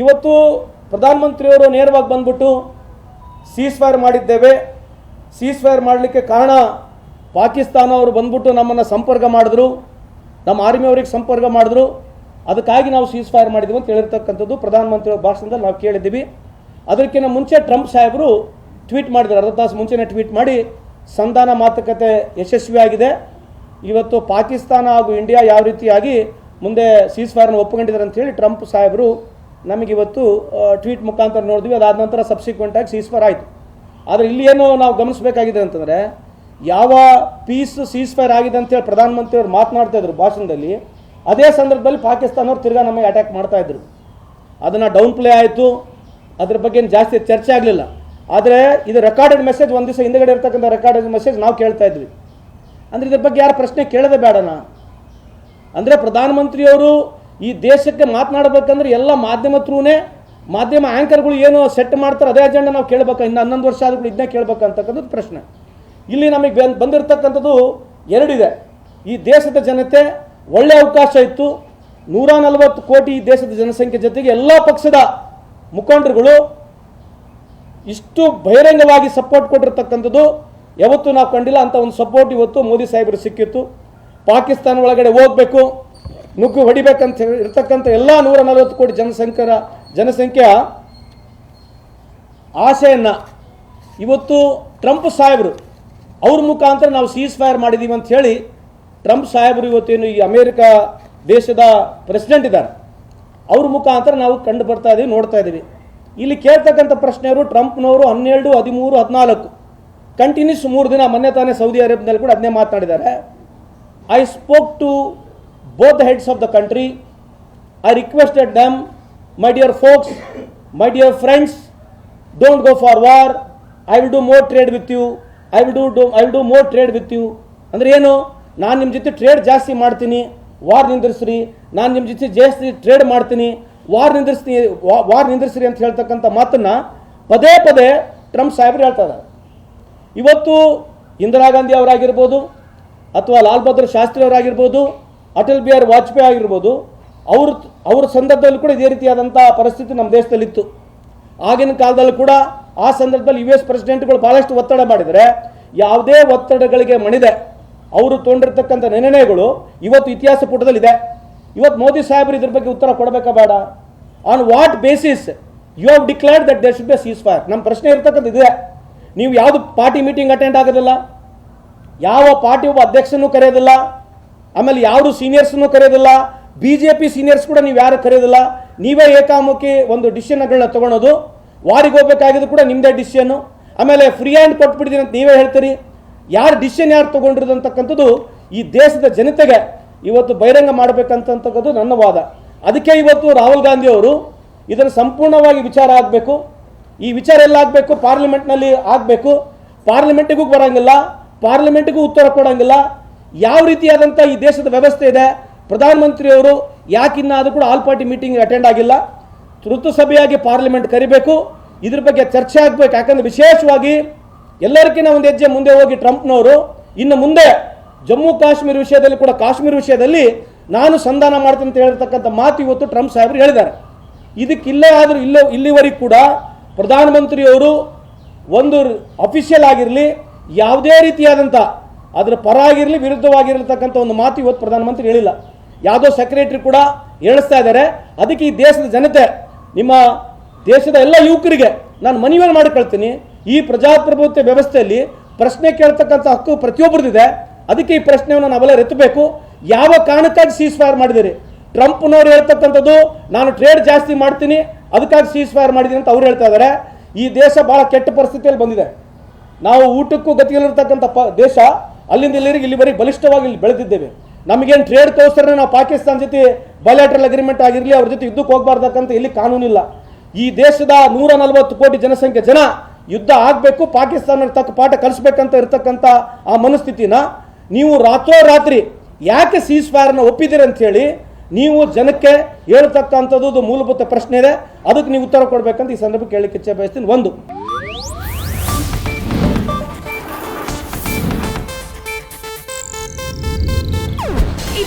ಇವತ್ತು ಪ್ರಧಾನಮಂತ್ರಿಯವರು ನೇರವಾಗಿ ಬಂದ್ಬಿಟ್ಟು ಸೀಸ್ ಫೈರ್ ಮಾಡಿದ್ದೇವೆ. ಸೀಸ್ ಫೈರ್ ಮಾಡಲಿಕ್ಕೆ ಕಾರಣ ಪಾಕಿಸ್ತಾನ ಅವರು ಬಂದ್ಬಿಟ್ಟು ನಮ್ಮನ್ನು ಸಂಪರ್ಕ ಮಾಡಿದ್ರು. ನಮ್ಮ ಆರ್ಮಿ ಅವ್ರಿಗೆ ಸಂಪರ್ಕ ಮಾಡಿದ್ರು. ಅದಕ್ಕಾಗಿ ನಾವು ಸೀಸ್ ಫೈರ್ ಮಾಡಿದ್ವಿ ಅಂತ ಹೇಳಿರ್ತಕ್ಕಂಥದ್ದು ಪ್ರಧಾನಮಂತ್ರಿಯವ್ರ ಭಾಷಣದಲ್ಲಿ ನಾವು ಕೇಳಿದ್ದೀವಿ. ಅದಕ್ಕಿಂತ ಮುಂಚೆ ಟ್ರಂಪ್ ಸಾಹೇಬರು ಟ್ವೀಟ್ ಮಾಡಿದ್ರು ಅರ್ಧ ತಾಸು ಮುಂಚೆನೇ ಟ್ವೀಟ್ ಮಾಡಿ ಸಂಧಾನ ಮಾತುಕತೆ ಯಶಸ್ವಿಯಾಗಿದೆ ಇವತ್ತು ಪಾಕಿಸ್ತಾನ ಹಾಗೂ ಇಂಡಿಯಾ ಯಾವ ರೀತಿಯಾಗಿ ಮುಂದೆ ಸೀಸ್ ಫೈರ್ನ ಒಪ್ಪಿಕೊಂಡಿದ್ದಾರೆ ಅಂತ ಹೇಳಿ ಟ್ರಂಪ್ ಸಾಹೇಬರು ನಮಗಿವತ್ತು ಟ್ವೀಟ್ ಮುಖಾಂತರ ನೋಡಿದ್ವಿ, ಅದಾದ ನಂತರ ಸಬ್ಸಿಕ್ವೆಂಟಾಗಿ ಸೀಸ್ ಫೈರ್ ಆಯಿತು. ಆದರೆ ಇಲ್ಲಿ ಏನು ನಾವು ಗಮನಿಸಬೇಕಾಗಿದೆ ಅಂತಂದರೆ, ಯಾವ ಪೀಸ್ ಸೀಸ್ ಫೈರ್ ಆಗಿದೆ ಅಂತೇಳಿ ಪ್ರಧಾನಮಂತ್ರಿಯವರು ಮಾತನಾಡ್ತಾ ಇದ್ರು ಭಾಷಣದಲ್ಲಿ, ಅದೇ ಸಂದರ್ಭದಲ್ಲಿ ಪಾಕಿಸ್ತಾನವ್ರು ತಿರ್ಗಾ ನಮಗೆ ಅಟ್ಯಾಕ್ ಮಾಡ್ತಾ ಇದ್ರು. ಅದನ್ನು ಡೌನ್ ಪ್ಲೇ ಆಯಿತು. ಅದ್ರ ಬಗ್ಗೆ ಜಾಸ್ತಿ ಚರ್ಚೆ ಆಗಲಿಲ್ಲ. ಆದರೆ ಇದು ರೆಕಾರ್ಡೆಡ್ ಮೆಸೇಜ್ ಒಂದು ದಿವಸ ಹಿಂದೆಗಡೆ ಇರ್ತಕ್ಕಂಥ ರೆಕಾರ್ಡೆಡ್ ಮೆಸೇಜ್ ನಾವು ಕೇಳ್ತಾ ಇದ್ವಿ. ಅಂದರೆ ಇದ್ರ ಬಗ್ಗೆ ಯಾರು ಪ್ರಶ್ನೆ ಕೇಳದೆ ಬೇಡನಾ? ಅಂದರೆ ಪ್ರಧಾನಮಂತ್ರಿಯವರು ಈ ದೇಶಕ್ಕೆ ಮಾತನಾಡಬೇಕಂದ್ರೆ ಎಲ್ಲ ಮಾಧ್ಯಮ ಥ್ರೂನೇ ಮಾಧ್ಯಮ ಆ್ಯಂಕರ್ಗಳು ಏನು ಸೆಟ್ ಮಾಡ್ತಾರೆ, ಅದೇ ಅಜೆಂಡ ನಾವು ಕೇಳಬೇಕು? ಇನ್ನು ಹನ್ನೊಂದು ವರ್ಷ ಆದ್ರೂ ಇದನ್ನೇ ಕೇಳಬೇಕಂತಕ್ಕಂಥದ್ದು ಪ್ರಶ್ನೆ. ಇಲ್ಲಿ ನಮಗೆ ಬಂದ್- ಬಂದಿರತಕ್ಕಂಥದ್ದು ಎರಡಿದೆ. ಈ ದೇಶದ ಜನತೆ ಒಳ್ಳೆ ಅವಕಾಶ ಇತ್ತು. ನೂರ ನಲವತ್ತು ಕೋಟಿ ಈ ದೇಶದ ಜನಸಂಖ್ಯೆ ಜೊತೆಗೆ ಎಲ್ಲ ಪಕ್ಷದ ಮುಖಂಡರುಗಳು ಇಷ್ಟು ಬಹಿರಂಗವಾಗಿ ಸಪೋರ್ಟ್ ಕೊಟ್ಟಿರ್ತಕ್ಕಂಥದ್ದು ಯಾವತ್ತೂ ನಾವು ಕಂಡಿಲ್ಲ ಅಂತ ಒಂದು ಸಪೋರ್ಟ್ ಇವತ್ತು ಮೋದಿ ಸಾಹೇಬರು ಸಿಕ್ಕಿತ್ತು. ಪಾಕಿಸ್ತಾನ ಒಳಗಡೆ ಹೋಗ್ಬೇಕು. ನುಗ್ಗು ಹೊಡಿಬೇಕಂತ ಹೇಳಿ ಇರ್ತಕ್ಕಂಥ ಎಲ್ಲ ನೂರ ನಲವತ್ತು ಕೋಟಿ ಜನಸಂಖ್ಯರ, ಜನಸಂಖ್ಯೆಯ ಆಸೆಯನ್ನು ಇವತ್ತು ಟ್ರಂಪ್ ಸಾಹೇಬರು ಅವ್ರ ಮುಖಾಂತರ ನಾವು ಸೀಸ್ ಫೈರ್ ಮಾಡಿದ್ದೀವಿ ಅಂತ ಹೇಳಿ ಟ್ರಂಪ್ ಸಾಹೇಬರು ಇವತ್ತೇನು ಈ ಅಮೇರಿಕ ದೇಶದ ಪ್ರೆಸಿಡೆಂಟ್ ಇದ್ದಾರೆ. ಅವ್ರ ಮುಖಾಂತರ ನಾವು ಕಂಡು ಬರ್ತಾ ಇದ್ದೀವಿ ನೋಡ್ತಾ ಇದ್ದೀವಿ ಇಲ್ಲಿ ಕೇಳ್ತಕ್ಕಂಥ ಪ್ರಶ್ನೆಯವರು ಟ್ರಂಪ್ನವರು ಹನ್ನೆರಡು, ಹದಿಮೂರು, ಹದಿನಾಲ್ಕು. ಕಂಟಿನ್ಯೂಸ್ ಮೂರು ದಿನ, ಮೊನ್ನೆ ತಾನೇ ಸೌದಿ ಅರೇಬಿಯಾದಲ್ಲಿ ಕೂಡ ಅದನ್ನೇ ಮಾತನಾಡಿದ್ದಾರೆ I spoke to both the heads of the country I requested them my dear folks my dear friends don't go for war I will do more trade with you I will do do I will do more trade with you ಅಂದರೆ ಏನು? ನಾನು ನಿಮ್ಮ ಜೊತೆ trade ಜಾಸ್ತಿ ಮಾಡ್ತೀನಿ. War ನಿಂದಿರ್ಸ್ರಿ. ನಾನು ನಿಮ್ಮ ಜೊತೆ ಜಾಸ್ತಿ ಟ್ರೇಡ್ ಮಾಡ್ತೀನಿ. ವಾರ್ ನಿಂದಿರ್ಸ್ತೀನಿ. ವಾರ್ ನಿಂದಿರ್ಸ್ರಿ ಅಂತ ಹೇಳ್ತಕ್ಕಂಥ ಮಾತನ್ನ ಪದೇ ಪದೇ ಟ್ರಂಪ್ ಸಾಹೇಬ್ರು ಹೇಳ್ತಾ ಇದ್ದಾರೆ. ಇವತ್ತು ಇಂದಿರಾ ಗಾಂಧಿ ಅವರಾಗಿರ್ಬೋದು ಅಥವಾ ಲಾಲ್ ಬಹದ್ದೂರ್ ಶಾಸ್ತ್ರಿ ಅವರಾಗಿರ್ಬೋದು ಅಟಲ್ ಬಿಹಾರಿ ವಾಜಪೇಯಿ ಆಗಿರ್ಬೋದು, ಅವ್ರ ಅವ್ರ ಸಂದರ್ಭದಲ್ಲಿ ಕೂಡ ಇದೇ ರೀತಿಯಾದಂಥ ಪರಿಸ್ಥಿತಿ ನಮ್ಮ ದೇಶದಲ್ಲಿತ್ತು. ಆಗಿನ ಕಾಲದಲ್ಲಿ ಕೂಡ ಆ ಸಂದರ್ಭದಲ್ಲಿ ಯು ಎಸ್ ಪ್ರೆಸಿಡೆಂಟ್ಗಳು ಭಾಳಷ್ಟು ಒತ್ತಡ ಮಾಡಿದರೆ, ಯಾವುದೇ ಒತ್ತಡಗಳಿಗೆ ಮಣಿದೆ. ಅವರು ತೊಗೊಂಡಿರ್ತಕ್ಕಂಥ ನಿರ್ಣಯಗಳು ಇವತ್ತು ಇತಿಹಾಸ ಪುಟದಲ್ಲಿದೆ. ಇವತ್ತು ಮೋದಿ ಸಾಹೇಬರು ಇದ್ರ ಬಗ್ಗೆ ಉತ್ತರ ಕೊಡಬೇಕಾ ಬೇಡ. On what basis you have declared that there should be ceasefire ನಮ್ಮ ಪ್ರಶ್ನೆ ಇರ್ತಕ್ಕಂಥ ಇದೆ. ನೀವು ಯಾವುದು ಪಾರ್ಟಿ ಮೀಟಿಂಗ್ ಅಟೆಂಡ್ ಆಗೋದಿಲ್ಲ ಯಾವ ಪಾರ್ಟಿ ಒಬ್ಬ ಅಧ್ಯಕ್ಷನೂ ಕರೆಯೋದಿಲ್ಲ? ಆಮೇಲೆ ಯಾರು ಸೀನಿಯರ್ಸ್ನು ಕರೆಯೋದಿಲ್ಲ ಬಿ ಜೆ ಪಿ ಸೀನಿಯರ್ಸ್ ಕೂಡ ನೀವು ಯಾರು ಕರೆಯೋದಿಲ್ಲ, ನೀವೇ ಏಕಾಮುಖಿ ಒಂದು ಡಿಸಿಷನ್ಗಳನ್ನ ತೊಗೊಳೋದು ವಾರಿಗೆ ಹೋಗ್ಬೇಕಾಗಿದ್ದು ಕೂಡ ನಿಮ್ಮದೇ ಡಿಸಿಷನ್ನು, ಆಮೇಲೆ ಫ್ರೀ ಹ್ಯಾಂಡ್ ಕೊಟ್ಬಿಟ್ಟಿದ್ದೀನಿ ಅಂತ ನೀವೇ ಹೇಳ್ತೀರಿ, ಯಾರು ಡಿಸಿಷನ್ ಯಾರು ತೊಗೊಂಡಿರೋದು ಅಂತಕ್ಕಂಥದ್ದು ಈ ದೇಶದ ಜನತೆಗೆ ಇವತ್ತು ಬಹಿರಂಗ ಮಾಡಬೇಕಂತಕ್ಕಂಥದ್ದು ನನ್ನ ವಾದ. ಅದಕ್ಕೆ ಇವತ್ತು ರಾಹುಲ್ ಗಾಂಧಿ ಅವರು ಇದನ್ನು ಸಂಪೂರ್ಣವಾಗಿ ವಿಚಾರ ಆಗಬೇಕು. ಈ ವಿಚಾರ ಎಲ್ಲ ಆಗಬೇಕು, ಪಾರ್ಲಿಮೆಂಟ್ನಲ್ಲಿ ಆಗಬೇಕು. ಪಾರ್ಲಿಮೆಂಟಿಗೂ ಬರೋಂಗಿಲ್ಲ, ಪಾರ್ಲಿಮೆಂಟಿಗೂ ಉತ್ತರ ಕೊಡೋಂಗಿಲ್ಲ ಯಾವ ರೀತಿಯಾದಂಥ ಈ ದೇಶದ ವ್ಯವಸ್ಥೆ ಇದೆ? ಪ್ರಧಾನಮಂತ್ರಿಯವರು ಯಾಕಿನ್ನಾದರೂ ಕೂಡ ಆಲ್ ಪಾರ್ಟಿ ಮೀಟಿಂಗ್ ಅಟೆಂಡ್ ಆಗಿಲ್ಲ. ತುರ್ತು ಸಭೆಯಾಗಿ ಪಾರ್ಲಿಮೆಂಟ್ ಕರಿಬೇಕು. ಇದ್ರ ಬಗ್ಗೆ ಚರ್ಚೆ ಆಗಬೇಕು. ಯಾಕಂದರೆ ವಿಶೇಷವಾಗಿ ಎಲ್ಲರಿಗಿಂತ ಒಂದು ಹೆಜ್ಜೆ ಮುಂದೆ ಹೋಗಿ ಟ್ರಂಪ್ನವರು, ಇನ್ನು ಮುಂದೆ ಜಮ್ಮು ಕಾಶ್ಮೀರ ವಿಷಯದಲ್ಲಿ ಕೂಡ, ಕಾಶ್ಮೀರ ವಿಷಯದಲ್ಲಿ ನಾನು ಸಂಧಾನ ಮಾಡ್ತೀನಿ ಅಂತ ಹೇಳಿರ್ತಕ್ಕಂಥ ಮಾತು ಇವತ್ತು ಟ್ರಂಪ್ ಸಾಹೇಬರು ಹೇಳಿದ್ದಾರೆ. ಇದಕ್ಕಿಲ್ಲೇ ಆದರೂ ಇಲ್ಲ, ಇಲ್ಲಿವರೆಗೂ ಕೂಡ ಪ್ರಧಾನಮಂತ್ರಿಯವರು ಒಂದು ಅಫಿಷಿಯಲ್ ಆಗಿರಲಿ, ಯಾವುದೇ ರೀತಿಯಾದಂಥ ಅದರ ಪರ ಆಗಿರಲಿ ವಿರುದ್ಧವಾಗಿರತಕ್ಕಂಥ ಒಂದು ಮಾತು ಇವತ್ತು ಪ್ರಧಾನಮಂತ್ರಿ ಹೇಳಿಲ್ಲ. ಯಾವುದೋ ಸೆಕ್ರೆಟರಿ ಕೂಡ ಹೇಳಿಸ್ತಾ ಇದ್ದಾರೆ. ಅದಕ್ಕೆ ಈ ದೇಶದ ಜನತೆ, ನಿಮ್ಮ ದೇಶದ ಎಲ್ಲ ಯುವಕರಿಗೆ ನಾನು ಮನವಿಯನ್ನು ಮಾಡಿಕೊಳ್ತೀನಿ. ಈ ಪ್ರಜಾಪ್ರಭುತ್ವ ವ್ಯವಸ್ಥೆಯಲ್ಲಿ ಪ್ರಶ್ನೆ ಕೇಳ್ತಕ್ಕಂಥ ಹಕ್ಕು ಪ್ರತಿಯೊಬ್ಬರದಿದೆ. ಅದಕ್ಕೆ ಈ ಪ್ರಶ್ನೆಯನ್ನು ನಾವೆಲ್ಲ ರೆತ್ತಬೇಕು ಯಾವ ಕಾರಣಕ್ಕಾಗಿ ಸೀಸ್ ಫೈರ್ ಮಾಡಿದಿರಿ ಟ್ರಂಪ್ನವ್ರು ಹೇಳ್ತಕ್ಕಂಥದ್ದು, ನಾನು ಟ್ರೇಡ್ ಜಾಸ್ತಿ ಮಾಡ್ತೀನಿ, ಅದಕ್ಕಾಗಿ ಸೀಸ್ ಫೈರ್ ಮಾಡಿದ್ದೀನಿ ಅಂತ ಅವ್ರು ಹೇಳ್ತಾ ಇದ್ದಾರೆ. ಈ ದೇಶ ಭಾಳ ಕೆಟ್ಟ ಪರಿಸ್ಥಿತಿಯಲ್ಲಿ ಬಂದಿದೆ. ನಾವು ಊಟಕ್ಕೂ ಗತಿಯಲ್ಲಿರ್ತಕ್ಕಂಥ ಪ, ದೇಶ ಅಲ್ಲಿಂದ ಇಲ್ಲಿವರೆಗೆ ಇಲ್ಲಿವರೆಗೆ ಬಲಿಷ್ಠವಾಗಿ ಇಲ್ಲಿ ಬೆಳೆದಿದ್ದೇವೆ. ನಮಗೇನು ಟ್ರೇಡ್ ತೋರಿಸ್ತಾರೆ ನಾವು ಪಾಕಿಸ್ತಾನ ಜೊತೆ ಬಯಲಾಟ್ರಲ್ ಅಗ್ರಿಮೆಂಟ್ ಆಗಿರಲಿ, ಅವ್ರ ಜೊತೆ ಯುದ್ಧಕ್ಕೆ ಹೋಗ್ಬಾರ್ದಕ್ಕಂತ ಇಲ್ಲಿ ಕಾನೂನಿಲ್ಲ. ಈ ದೇಶದ ನೂರ ನಲವತ್ತು ಕೋಟಿ ಜನಸಂಖ್ಯೆ ಜನ ಯುದ್ಧ ಆಗಬೇಕು, ಪಾಕಿಸ್ತಾನ ತಕ್ಕ ಪಾಠ ಕಲಿಸ್ಬೇಕಂತ ಇರತಕ್ಕಂಥ ಆ ಮನಸ್ಥಿತಿನ ನೀವು ರಾತ್ರೋರಾತ್ರಿ ಯಾಕೆ ಸೀಸ್ ಫೈರ್ನ ಒಪ್ಪಿದ್ದೀರಿ ಅಂಥೇಳಿ ನೀವು ಜನಕ್ಕೆ ಹೇಳ್ತಕ್ಕಂಥದ್ದು ಮೂಲಭೂತ ಪ್ರಶ್ನೆ ಇದೆ. ಅದಕ್ಕೆ ನೀವು ಉತ್ತರ ಕೊಡಬೇಕಂತ ಈ ಸಂದರ್ಭ ಕೇಳಲಿಕ್ಕೆ ಇಚ್ಛೆ ಬಯಸ್ತೀನಿ. ಒಂದು